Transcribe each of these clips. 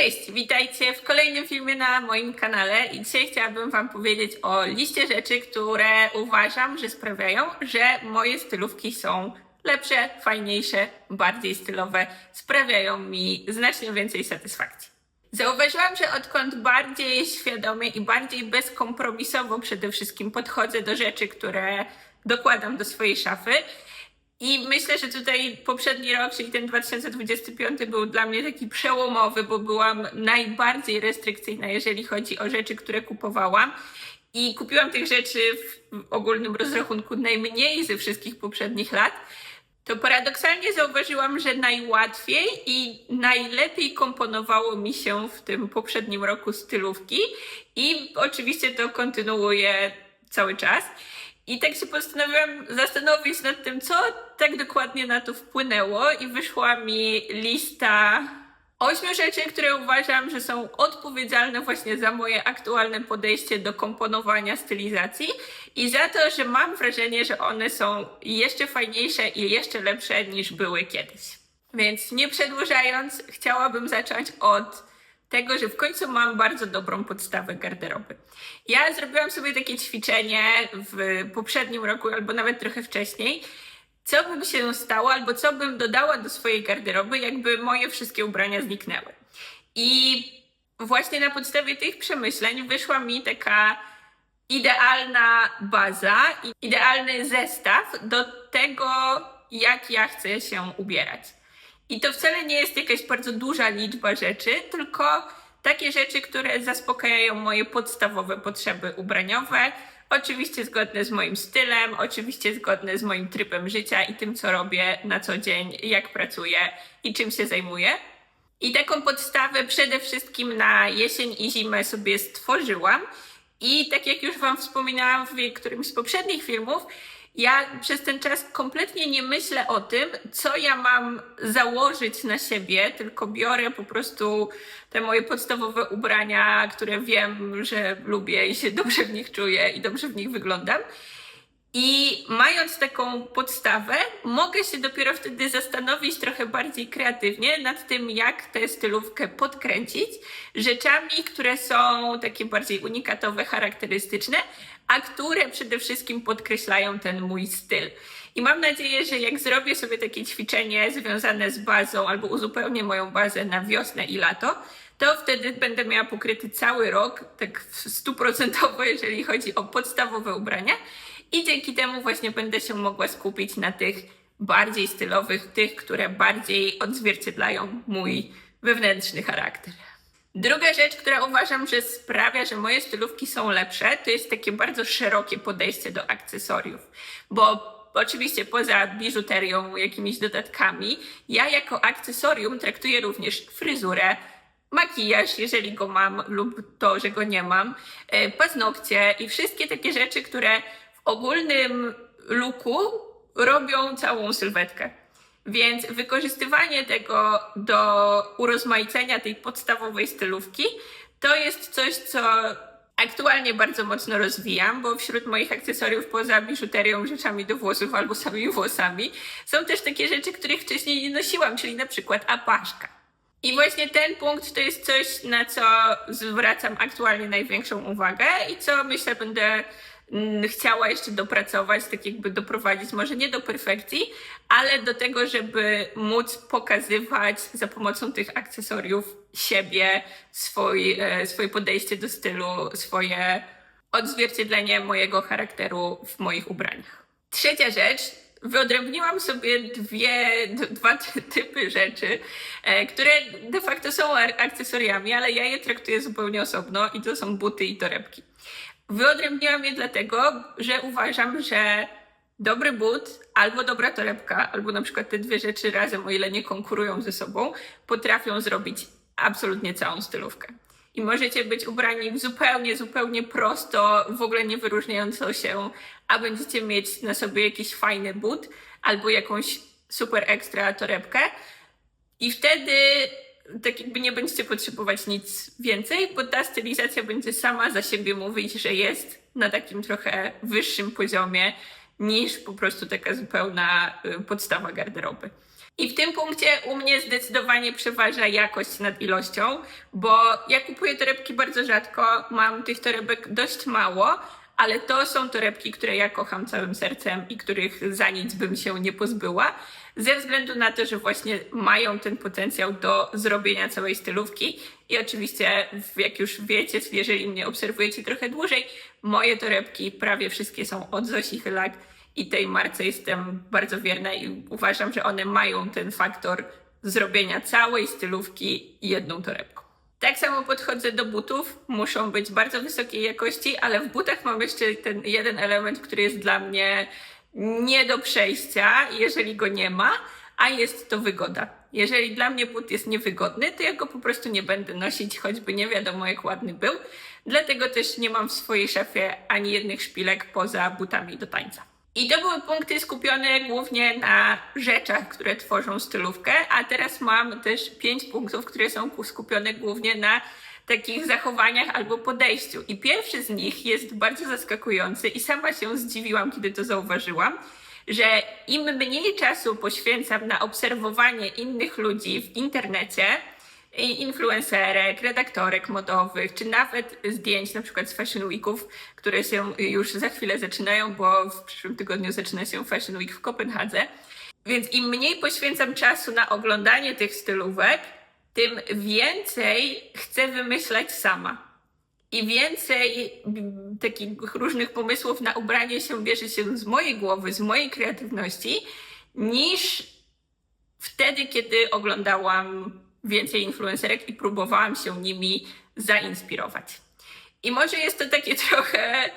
Cześć, witajcie w kolejnym filmie na moim kanale i dzisiaj chciałabym Wam powiedzieć o liście rzeczy, które uważam, że sprawiają, że moje stylówki są lepsze, fajniejsze, bardziej stylowe, sprawiają mi znacznie więcej satysfakcji. Zauważyłam, że odkąd bardziej świadomie i bardziej bezkompromisowo przede wszystkim podchodzę do rzeczy, które dokładam do swojej szafy, i myślę, że tutaj poprzedni rok, czyli ten 2025 był dla mnie taki przełomowy, bo byłam najbardziej restrykcyjna, jeżeli chodzi o rzeczy, które kupowałam. I kupiłam tych rzeczy w ogólnym rozrachunku najmniej ze wszystkich poprzednich lat. To paradoksalnie zauważyłam, że najłatwiej i najlepiej komponowało mi się w tym poprzednim roku stylówki. I oczywiście to kontynuuję cały czas. I tak się postanowiłam zastanowić nad tym, co tak dokładnie na to wpłynęło, i wyszła mi lista ośmiu rzeczy, które uważam, że są odpowiedzialne właśnie za moje aktualne podejście do komponowania stylizacji i za to, że mam wrażenie, że one są jeszcze fajniejsze i jeszcze lepsze niż były kiedyś. Więc nie przedłużając, chciałabym zacząć od tego, że w końcu mam bardzo dobrą podstawę garderoby. Ja zrobiłam sobie takie ćwiczenie w poprzednim roku, albo nawet trochę wcześniej. Co by się stało, albo co bym dodała do swojej garderoby, jakby moje wszystkie ubrania zniknęły. I właśnie na podstawie tych przemyśleń wyszła mi taka idealna baza, idealny zestaw do tego, jak ja chcę się ubierać. I to wcale nie jest jakaś bardzo duża liczba rzeczy, tylko takie rzeczy, które zaspokajają moje podstawowe potrzeby ubraniowe. Oczywiście zgodne z moim stylem, oczywiście zgodne z moim trybem życia i tym, co robię na co dzień, jak pracuję i czym się zajmuję. I taką podstawę przede wszystkim na jesień i zimę sobie stworzyłam. I tak jak już Wam wspominałam w którymś z poprzednich filmów, ja przez ten czas kompletnie nie myślę o tym, co ja mam założyć na siebie, tylko biorę po prostu te moje podstawowe ubrania, które wiem, że lubię i się dobrze w nich czuję i dobrze w nich wyglądam. I mając taką podstawę, mogę się dopiero wtedy zastanowić trochę bardziej kreatywnie nad tym, jak tę stylówkę podkręcić rzeczami, które są takie bardziej unikatowe, charakterystyczne, a które przede wszystkim podkreślają ten mój styl. I mam nadzieję, że jak zrobię sobie takie ćwiczenie związane z bazą albo uzupełnię moją bazę na wiosnę i lato, to wtedy będę miała pokryty cały rok, tak stuprocentowo, jeżeli chodzi o podstawowe ubrania. I dzięki temu właśnie będę się mogła skupić na tych bardziej stylowych, tych, które bardziej odzwierciedlają mój wewnętrzny charakter. Druga rzecz, która uważam, że sprawia, że moje stylówki są lepsze, to jest takie bardzo szerokie podejście do akcesoriów. Bo oczywiście poza biżuterią, jakimiś dodatkami, ja jako akcesorium traktuję również fryzurę, makijaż, jeżeli go mam, lub to, że go nie mam, e, paznokcie i wszystkie takie rzeczy, które w ogólnym looku robią całą sylwetkę. Więc wykorzystywanie tego do urozmaicenia tej podstawowej stylówki to jest coś, co aktualnie bardzo mocno rozwijam, bo wśród moich akcesoriów poza biżuterią, rzeczami do włosów albo samymi włosami są też takie rzeczy, których wcześniej nie nosiłam, czyli na przykład apaszka. I właśnie ten punkt to jest coś, na co zwracam aktualnie największą uwagę i co myślę będę chciała jeszcze dopracować, tak jakby doprowadzić, może nie do perfekcji, ale do tego, żeby móc pokazywać za pomocą tych akcesoriów siebie, swój, e, swoje podejście do stylu, swoje odzwierciedlenie mojego charakteru w moich ubraniach. Trzecia rzecz. Wyodrębniłam sobie dwie, dwa ty- typy rzeczy, e, które de facto są akcesoriami, ale ja je traktuję zupełnie osobno i to są buty i torebki. Wyodrębniłam je dlatego, że uważam, że dobry but albo dobra torebka, albo na przykład te dwie rzeczy razem, o ile nie konkurują ze sobą, potrafią zrobić absolutnie całą stylówkę. I możecie być ubrani zupełnie, zupełnie prosto, w ogóle nie wyróżniająco się, a będziecie mieć na sobie jakiś fajny but albo jakąś super ekstra torebkę. I wtedy tak jakby nie będziecie potrzebować nic więcej, bo ta stylizacja będzie sama za siebie mówić, że jest na takim trochę wyższym poziomie niż po prostu taka zupełna y, podstawa garderoby. I w tym punkcie u mnie zdecydowanie przeważa jakość nad ilością, bo ja kupuję torebki bardzo rzadko, mam tych torebek dość mało, ale to są torebki, które ja kocham całym sercem i których za nic bym się nie pozbyła, ze względu na to, że właśnie mają ten potencjał do zrobienia całej stylówki. I oczywiście, jak już wiecie, jeżeli mnie obserwujecie trochę dłużej, moje torebki prawie wszystkie są od Zosi Chylak i tej marce jestem bardzo wierna i uważam, że one mają ten faktor zrobienia całej stylówki jedną torebką. Tak samo podchodzę do butów. Muszą być bardzo wysokiej jakości, ale w butach mam jeszcze ten jeden element, który jest dla mnie nie do przejścia, jeżeli go nie ma, a jest to wygoda. Jeżeli dla mnie but jest niewygodny, to ja go po prostu nie będę nosić, choćby nie wiadomo jak ładny był. Dlatego też nie mam w swojej szafie ani jednych szpilek poza butami do tańca. I to były punkty skupione głównie na rzeczach, które tworzą stylówkę, a teraz mam też pięć punktów, które są ku- skupione głównie na takich zachowaniach albo podejściu. I pierwszy z nich jest bardzo zaskakujący i sama się zdziwiłam, kiedy to zauważyłam, że im mniej czasu poświęcam na obserwowanie innych ludzi w internecie, influencerek, redaktorek modowych, czy nawet zdjęć na przykład z Fashion Weeków, które się już za chwilę zaczynają, bo w przyszłym tygodniu zaczyna się Fashion Week w Kopenhadze. Więc im mniej poświęcam czasu na oglądanie tych stylówek, tym więcej chcę wymyślać sama. I więcej takich różnych pomysłów na ubranie się bierze się z mojej głowy, z mojej kreatywności, niż wtedy, kiedy oglądałam więcej influencerek i próbowałam się nimi zainspirować. I może jest to takie trochę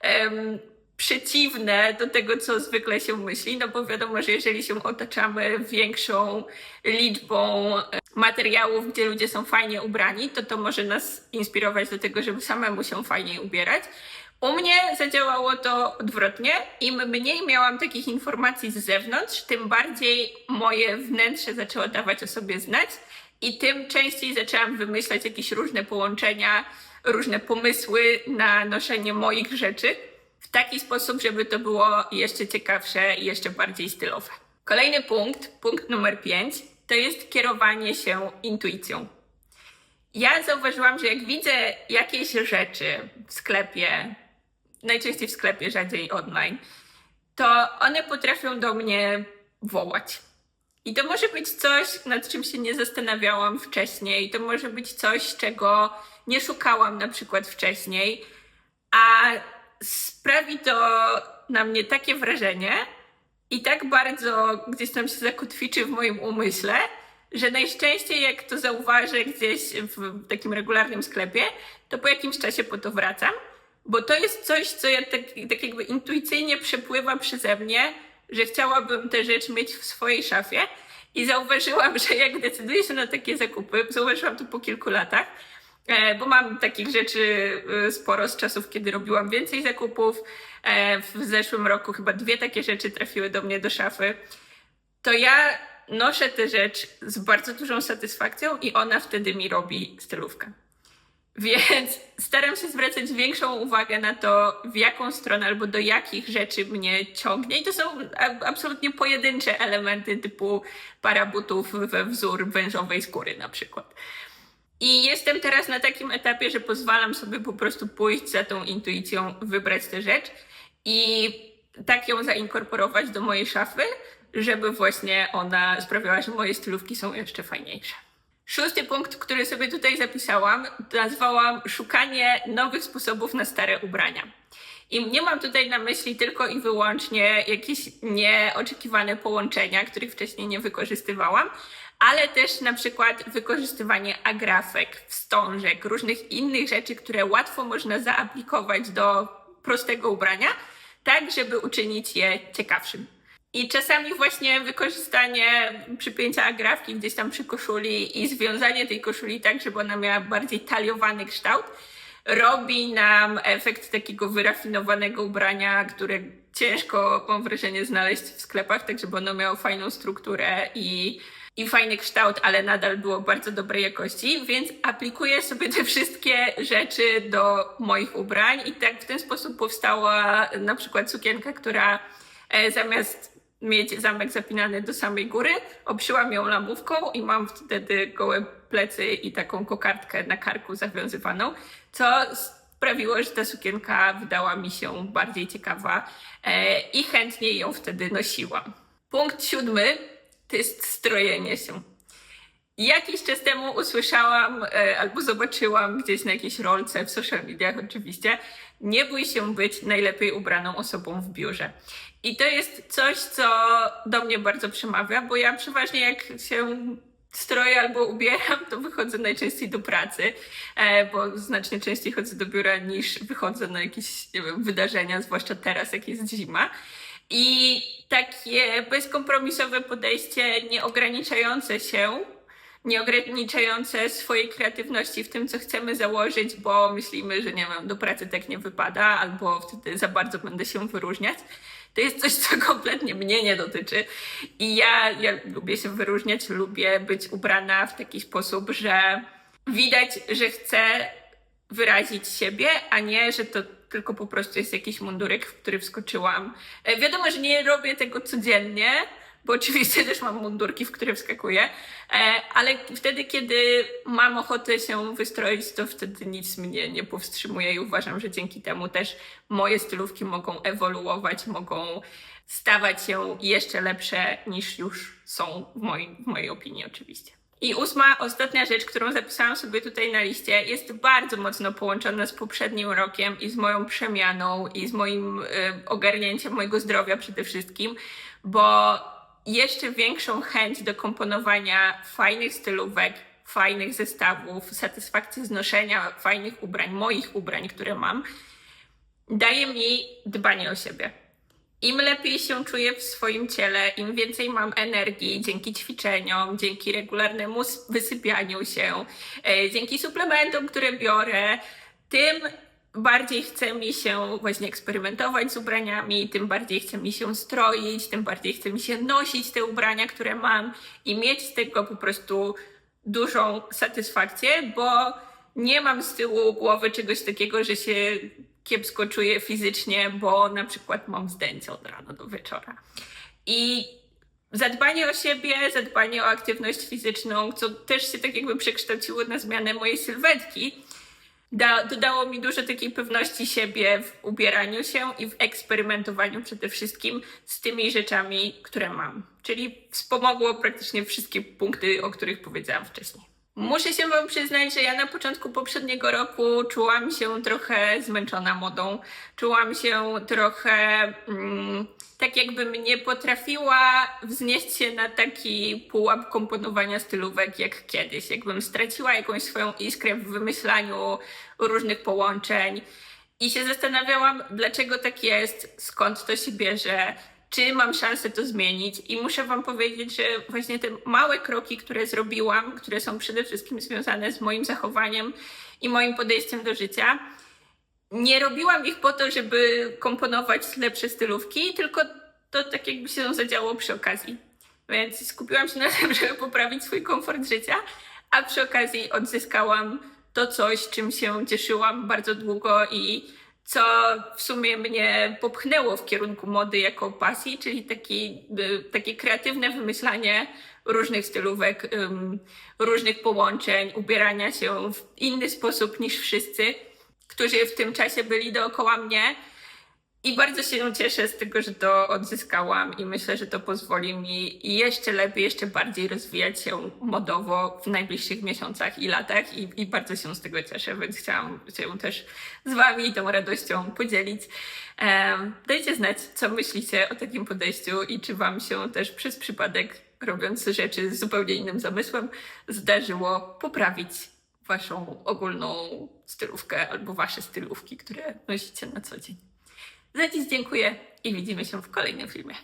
em, przeciwne do tego, co zwykle się myśli, no bo wiadomo, że jeżeli się otaczamy większą liczbą materiałów, gdzie ludzie są fajnie ubrani, to to może nas inspirować do tego, żeby samemu się fajniej ubierać. U mnie zadziałało to odwrotnie. Im mniej miałam takich informacji z zewnątrz, tym bardziej moje wnętrze zaczęło dawać o sobie znać i tym częściej zaczęłam wymyślać jakieś różne połączenia, różne pomysły na noszenie moich rzeczy w taki sposób, żeby to było jeszcze ciekawsze i jeszcze bardziej stylowe. Kolejny punkt, punkt numer 5, to jest kierowanie się intuicją. Ja zauważyłam, że jak widzę jakieś rzeczy w sklepie, najczęściej w sklepie, rzadziej online, to one potrafią do mnie wołać. I to może być coś, nad czym się nie zastanawiałam wcześniej. To może być coś, czego nie szukałam na przykład wcześniej, a sprawi to na mnie takie wrażenie i tak bardzo gdzieś tam się zakotwiczy w moim umyśle, że najczęściej jak to zauważę gdzieś w takim regularnym sklepie, to po jakimś czasie po to wracam, bo to jest coś, co ja tak, tak jakby intuicyjnie przepływa przeze mnie, że chciałabym tę rzecz mieć w swojej szafie. I zauważyłam, że jak decyduję się na takie zakupy, zauważyłam to po kilku latach, bo mam takich rzeczy e, sporo z czasów, kiedy robiłam więcej zakupów. E, W zeszłym roku chyba dwie takie rzeczy trafiły do mnie do szafy. To ja noszę tę rzecz z bardzo dużą satysfakcją i ona wtedy mi robi stylówkę. Więc staram się zwracać większą uwagę na to, w jaką stronę albo do jakich rzeczy mnie ciągnie. I to są absolutnie pojedyncze elementy typu para butów we wzór wężowej skóry na przykład. I jestem teraz na takim etapie, że pozwalam sobie po prostu pójść za tą intuicją, wybrać tę rzecz i tak ją zainkorporować do mojej szafy, żeby właśnie ona sprawiała, że moje stylówki są jeszcze fajniejsze. Szósty punkt, który sobie tutaj zapisałam, nazwałam szukanie nowych sposobów na stare ubrania. I nie mam tutaj na myśli tylko i wyłącznie jakieś nieoczekiwane połączenia, których wcześniej nie wykorzystywałam, ale też na przykład wykorzystywanie agrafek, wstążek, różnych innych rzeczy, które łatwo można zaaplikować do prostego ubrania, tak żeby uczynić je ciekawszym. I czasami właśnie wykorzystanie przypięcia agrafki gdzieś tam przy koszuli i związanie tej koszuli tak, żeby ona miała bardziej taliowany kształt, robi nam efekt takiego wyrafinowanego ubrania, które ciężko, mam wrażenie, znaleźć w sklepach, tak żeby ono miało fajną strukturę i, i fajny kształt, ale nadal było bardzo dobrej jakości, więc aplikuję sobie te wszystkie rzeczy do moich ubrań i tak w ten sposób powstała na przykład sukienka, która e, zamiast mieć zamek zapinany do samej góry. Obszyłam ją lamówką i mam wtedy gołe plecy i taką kokardkę na karku zawiązywaną, co sprawiło, że ta sukienka wydała mi się bardziej ciekawa e, i chętniej ją wtedy nosiłam. Punkt siódmy to jest strojenie się. Jakiś czas temu usłyszałam e, albo zobaczyłam gdzieś na jakiejś rolce w social mediach oczywiście, nie bój się być najlepiej ubraną osobą w biurze. I to jest coś, co do mnie bardzo przemawia, bo ja przeważnie jak się stroję albo ubieram, to wychodzę najczęściej do pracy, e, bo znacznie częściej chodzę do biura niż wychodzę na jakieś wiem, wydarzenia, zwłaszcza teraz, jak jest zima. I takie bezkompromisowe podejście, nieograniczające się, nieograniczające swojej kreatywności w tym, co chcemy założyć, bo myślimy, że nie wiem, do pracy tak nie wypada, albo wtedy za bardzo będę się wyróżniać. To jest coś, co kompletnie mnie nie dotyczy. I ja, ja lubię się wyróżniać, lubię być ubrana w taki sposób, że widać, że chcę wyrazić siebie, a nie, że to tylko po prostu jest jakiś mundurek, w który wskoczyłam. E, Wiadomo, że nie robię tego codziennie, bo oczywiście też mam mundurki, w które wskakuję, e, ale wtedy, kiedy mam ochotę się wystroić, to wtedy nic mnie nie powstrzymuje i uważam, że dzięki temu też moje stylówki mogą ewoluować, mogą stawać się jeszcze lepsze niż już są w mojej, w mojej opinii oczywiście. I ósma, ostatnia rzecz, którą zapisałam sobie tutaj na liście, jest bardzo mocno połączona z poprzednim rokiem i z moją przemianą i z moim y, ogarnięciem mojego zdrowia przede wszystkim, bo jeszcze większą chęć do komponowania fajnych stylówek, fajnych zestawów, satysfakcję z noszenia fajnych ubrań, moich ubrań, które mam, daje mi dbanie o siebie. Im lepiej się czuję w swoim ciele, im więcej mam energii dzięki ćwiczeniom, dzięki regularnemu wysypianiu się, e, dzięki suplementom, które biorę, tym bardziej chce mi się właśnie eksperymentować z ubraniami, tym bardziej chce mi się stroić, tym bardziej chce mi się nosić te ubrania, które mam i mieć z tego po prostu dużą satysfakcję, bo nie mam z tyłu głowy czegoś takiego, że się kiepsko czuję fizycznie, bo na przykład mam zdjęcie od rana do wieczora. I zadbanie o siebie, zadbanie o aktywność fizyczną, co też się tak jakby przekształciło na zmianę mojej sylwetki, da, dodało mi dużo takiej pewności siebie w ubieraniu się i w eksperymentowaniu przede wszystkim z tymi rzeczami, które mam. Czyli wspomogło praktycznie wszystkie punkty, o których powiedziałam wcześniej. Muszę się Wam przyznać, że ja na początku poprzedniego roku czułam się trochę zmęczona modą. Czułam się trochę mm, tak, jakbym nie potrafiła wznieść się na taki pułap komponowania stylówek jak kiedyś. Jakbym straciła jakąś swoją iskrę w wymyślaniu różnych połączeń. I się zastanawiałam, dlaczego tak jest, skąd to się bierze, czy mam szansę to zmienić. I muszę Wam powiedzieć, że właśnie te małe kroki, które zrobiłam, które są przede wszystkim związane z moim zachowaniem i moim podejściem do życia, nie robiłam ich po to, żeby komponować lepsze stylówki, tylko to tak jakby się zadziało przy okazji. Więc skupiłam się na tym, żeby poprawić swój komfort życia, a przy okazji odzyskałam to coś, czym się cieszyłam bardzo długo i co w sumie mnie popchnęło w kierunku mody jako pasji, czyli taki, y, takie kreatywne wymyślanie różnych stylówek, różnych połączeń, ubierania się w inny sposób niż wszyscy, którzy w tym czasie byli dookoła mnie. I bardzo się cieszę z tego, że to odzyskałam i myślę, że to pozwoli mi jeszcze lepiej, jeszcze bardziej rozwijać się modowo w najbliższych miesiącach i latach i, i bardzo się z tego cieszę, więc chciałam się też z Wami tą radością podzielić. Em, dajcie znać, co myślicie o takim podejściu i czy Wam się też przez przypadek, robiąc rzeczy z zupełnie innym zamysłem, zdarzyło poprawić Waszą ogólną stylówkę albo Wasze stylówki, które nosicie na co dzień. Za dziś dziękuję i widzimy się w kolejnym filmie.